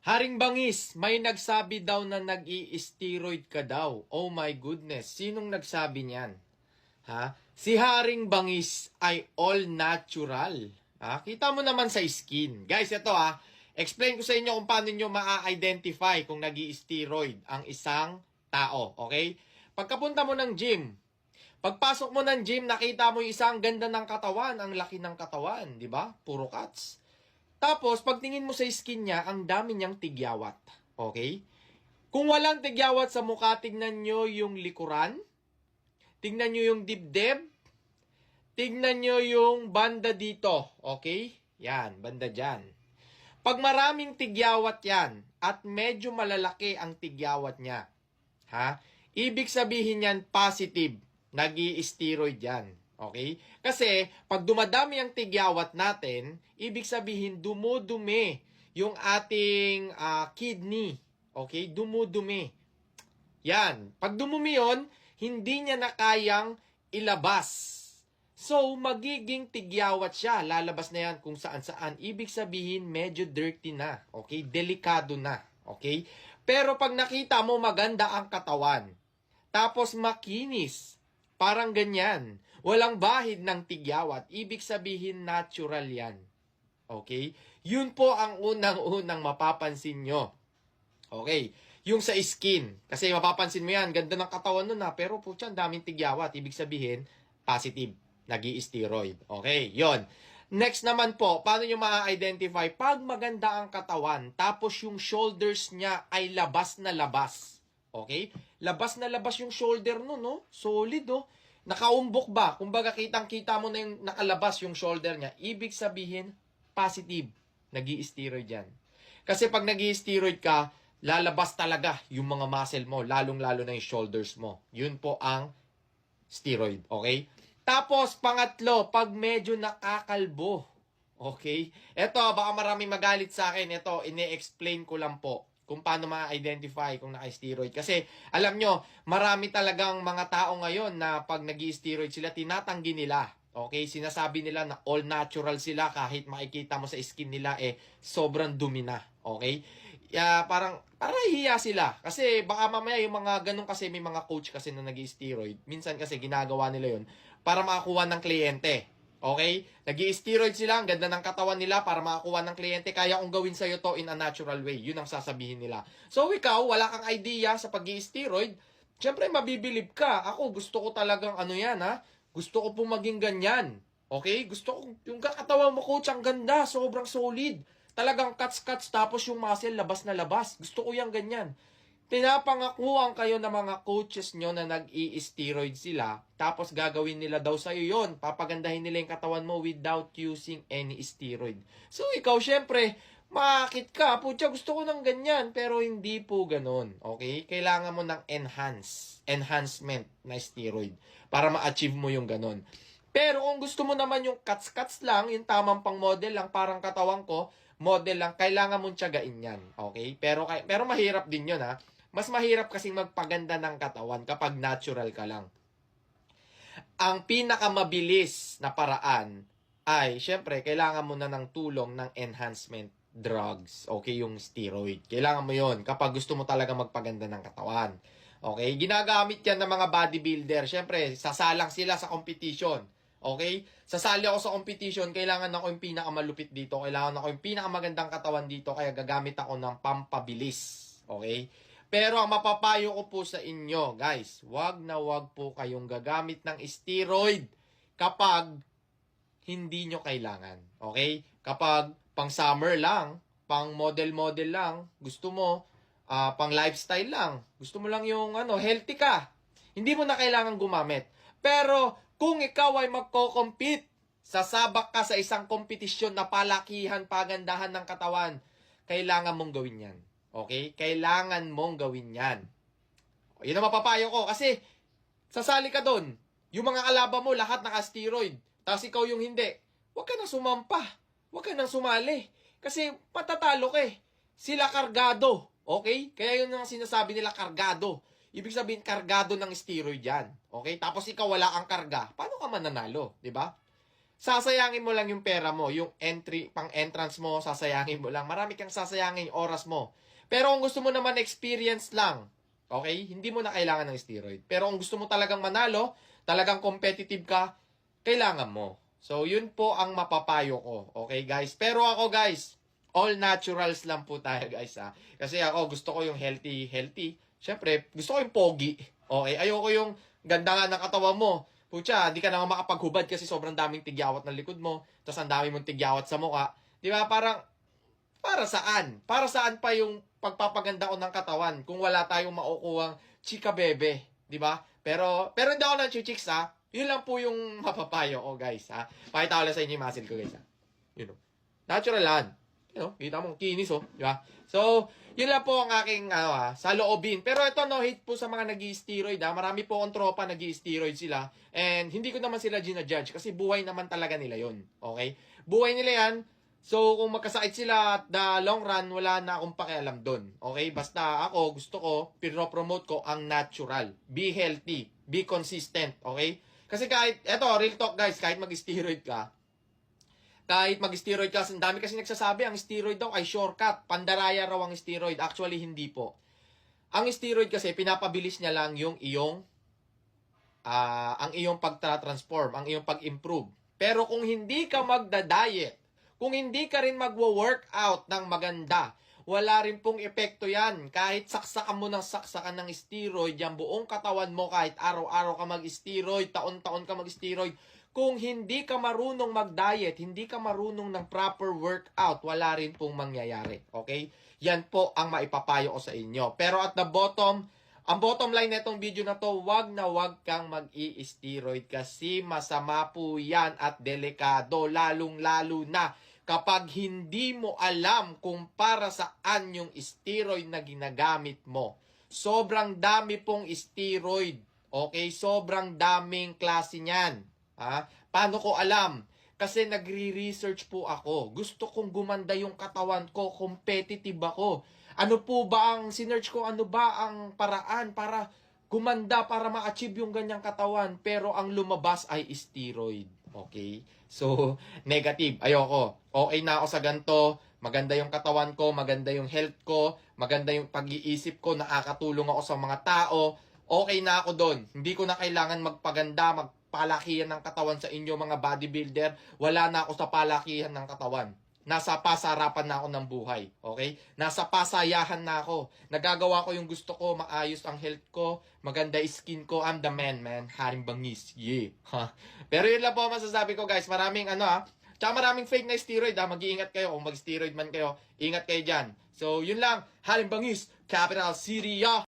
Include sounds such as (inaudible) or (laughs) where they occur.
Haring Bangis, may nagsabi daw na nag steroid ka daw. Oh my goodness, sinong nagsabi niyan? Ha? Si Haring Bangis ay all natural. Ha? Kita mo naman sa skin. Guys, ito ha. Explain ko sa inyo kung paano nyo ma-identify kung nag steroid ang isang tao. Okay? Pagkapunta mo ng gym, pagpasok mo ng gym, nakita mo yung isang ganda ng katawan, ang laki ng katawan, di ba? Puro cuts. Tapos, pagtingin mo sa skin niya, ang dami niyang tigyawat. Okay? Kung walang tigyawat sa mukha, tignan nyo yung likuran. Tignan nyo yung dibdib. Tignan nyo yung banda dito. Okay? Yan, banda dyan. Pag maraming tigyawat yan, at medyo malalaki ang tigyawat niya, ha? Ibig sabihin yan, positive. nag steroid yan. Okay? Kasi, pag dumadami ang tigyawat natin, ibig sabihin, dumudumi yung ating ah, kidney. Okay? Dumudumi. Yan. Pag dumumi yun, hindi niya na kayang ilabas. So, magiging tigyawat siya. Lalabas na yan kung saan-saan. Ibig sabihin, medyo dirty na. Okay? Delikado na. Okay? Pero pag nakita mo maganda ang katawan, tapos makinis, parang ganyan, walang bahid ng tigyawat, ibig sabihin natural yan. Okay? Yun po ang unang-unang mapapansin nyo. Okay. Yung sa skin. Kasi mapapansin mo yan, ganda ng katawan nun ha, pero ang daming tigyawat. Ibig sabihin, positive. nag steroid Okay, yon. Next naman po, paano nyo ma-identify? Pag maganda ang katawan, tapos yung shoulders niya ay labas na labas. Okay? Labas na labas yung shoulder no, no? Solid, oh. Nakaumbok ba? Kumbaga, kitang-kita mo na yung nakalabas yung shoulder niya. Ibig sabihin, positive. nag steroid yan. Kasi pag nag steroid ka, lalabas talaga yung mga muscle mo, lalong-lalo na yung shoulders mo. Yun po ang steroid, okay? Tapos, pangatlo, pag medyo nakakalbo, okay? Ito, baka maraming magalit sa akin. Ito, ine-explain ko lang po kung paano ma-identify kung naka-steroid. Kasi, alam nyo, marami talagang mga tao ngayon na pag nag steroid sila, tinatanggi nila. Okay, sinasabi nila na all natural sila kahit makikita mo sa skin nila eh sobrang dumi na. Okay? Yeah, parang para hiya sila kasi baka mamaya yung mga ganun kasi may mga coach kasi na nag-steroid. Minsan kasi ginagawa nila 'yon para makakuha ng kliyente. Okay? nag steroid sila, ang ganda ng katawan nila para makakuha ng kliyente. Kaya kung gawin sa'yo to in a natural way, yun ang sasabihin nila. So ikaw, wala kang idea sa pag steroid syempre mabibilib ka. Ako, gusto ko talagang ano yan ha, gusto ko pong maging ganyan. Okay? Gusto ko, yung katawan mo, coach, ang ganda. Sobrang solid. Talagang cuts-cuts tapos yung muscle labas na labas. Gusto ko yung ganyan. Pinapangakuhan kayo ng mga coaches nyo na nag-i-steroid sila, tapos gagawin nila daw sa'yo yon Papagandahin nila yung katawan mo without using any steroid. So, ikaw, syempre, makakit ka, putya, gusto ko ng ganyan, pero hindi po ganun, okay? Kailangan mo ng enhance, enhancement na steroid para ma-achieve mo yung ganun. Pero kung gusto mo naman yung cuts-cuts lang, yung tamang pang model lang, parang katawan ko, model lang, kailangan mong tiyagain yan, okay? Pero, pero mahirap din yun, ha? Mas mahirap kasing magpaganda ng katawan kapag natural ka lang. Ang pinakamabilis na paraan ay, syempre, kailangan mo na ng tulong ng enhancement drugs. Okay, yung steroid. Kailangan mo yon kapag gusto mo talaga magpaganda ng katawan. Okay, ginagamit yan ng mga bodybuilder. Syempre, sasalang sila sa competition. Okay? Sasali ako sa competition, kailangan ako yung pinakamalupit dito. Kailangan ako yung pinakamagandang katawan dito, kaya gagamit ako ng pampabilis. Okay? Pero ang mapapayo ko po sa inyo, guys, wag na wag po kayong gagamit ng steroid kapag hindi nyo kailangan. Okay? Kapag pang summer lang, pang model-model lang, gusto mo, uh, pang lifestyle lang, gusto mo lang yung ano, healthy ka, hindi mo na kailangan gumamit. Pero kung ikaw ay magko-compete, sasabak ka sa isang kompetisyon na palakihan, pagandahan ng katawan, kailangan mong gawin yan. Okay? Kailangan mong gawin yan. Yun ang mapapayo ko. Kasi, sasali ka doon. Yung mga kalaban mo, lahat naka-steroid. Tapos ikaw yung hindi. Huwag ka nang sumampa. Huwag ka nang sumali. Kasi, patatalo ka eh. Sila kargado. Okay? Kaya yun ang sinasabi nila, kargado. Ibig sabihin, kargado ng steroid yan. Okay? Tapos ikaw wala ang karga. Paano ka mananalo? ba? sasayangin mo lang yung pera mo, yung entry, pang entrance mo, sasayangin mo lang. Marami kang sasayangin oras mo. Pero kung gusto mo naman experience lang, okay, hindi mo na kailangan ng steroid. Pero kung gusto mo talagang manalo, talagang competitive ka, kailangan mo. So, yun po ang mapapayo ko. Okay, guys? Pero ako, guys, all naturals lang po tayo, (laughs) guys, ha? Kasi ako, gusto ko yung healthy, healthy. Siyempre, gusto ko yung pogi. Okay? Ayoko yung ganda nga ng katawan mo. Pucha, di ka na makapaghubad kasi sobrang daming tigyawat ng likod mo. Tapos ang dami mong tigyawat sa mukha. Di ba? Parang, para saan? Para saan pa yung pagpapaganda ko ng katawan kung wala tayong makukuhang chika bebe, di ba? Pero pero hindi ako nang chicks ha. Yun lang po yung (laughs) mapapayo ko guys ha. Pakita ko lang sa inyo yung muscle ko guys ha. You know. Natural yan. You know, kita mo kinis oh, di ba? So, yun lang po ang aking ano ha, sa loobin. Pero ito no hate po sa mga nag steroid ha. Marami po akong tropa nag steroid sila and hindi ko naman sila ginajudge kasi buhay naman talaga nila yon. Okay? Buhay nila yan. So, kung magkasakit sila at the long run, wala na akong pakialam doon. Okay? Basta ako, gusto ko, pinopromote ko ang natural. Be healthy. Be consistent. Okay? Kasi kahit, eto, real talk guys, kahit mag-steroid ka, kahit mag-steroid ka, ang dami kasi nagsasabi, ang steroid daw ay shortcut. Pandaraya raw ang steroid. Actually, hindi po. Ang steroid kasi, pinapabilis niya lang yung iyong, ah ang iyong pagtra-transform, ang iyong pag-improve. Pero kung hindi ka magda-diet, kung hindi ka rin magwo-workout ng maganda, wala rin pong epekto yan. Kahit saksakan mo ng saksakan ng steroid, yung buong katawan mo, kahit araw-araw ka mag-steroid, taon-taon ka mag-steroid, kung hindi ka marunong mag-diet, hindi ka marunong ng proper workout, wala rin pong mangyayari. Okay? Yan po ang maipapayo ko sa inyo. Pero at the bottom, ang bottom line nitong video na to, wag na wag kang mag-i-steroid kasi masama po yan at delikado, lalong-lalo na kapag hindi mo alam kung para saan yung steroid na ginagamit mo. Sobrang dami pong steroid. Okay? Sobrang daming klase niyan. Ha? Paano ko alam? Kasi nagre-research po ako. Gusto kong gumanda yung katawan ko, competitive ako. Ano po ba ang sinearch ko? Ano ba ang paraan para gumanda, para ma-achieve yung ganyang katawan? Pero ang lumabas ay steroid. Okay? So, (laughs) negative. Ayoko. Okay na ako sa ganito. Maganda yung katawan ko, maganda yung health ko, maganda yung pag-iisip ko, nakakatulong ako sa mga tao. Okay na ako doon. Hindi ko na kailangan magpaganda, magpalakihan ng katawan sa inyo mga bodybuilder. Wala na ako sa palakihan ng katawan. Nasa pasarapan na ako ng buhay. Okay? Nasa pasayahan na ako. Nagagawa ko yung gusto ko, maayos ang health ko, maganda skin ko. I'm the man, man. Haring bangis. Yeah. Ha. Pero yun lang po masasabi ko, guys. Maraming ano ha. Tsaka maraming fake na steroid ha. Mag-iingat kayo. Kung mag-steroid man kayo, ingat kayo dyan. So, yun lang. Haring bangis. Capital City, ya.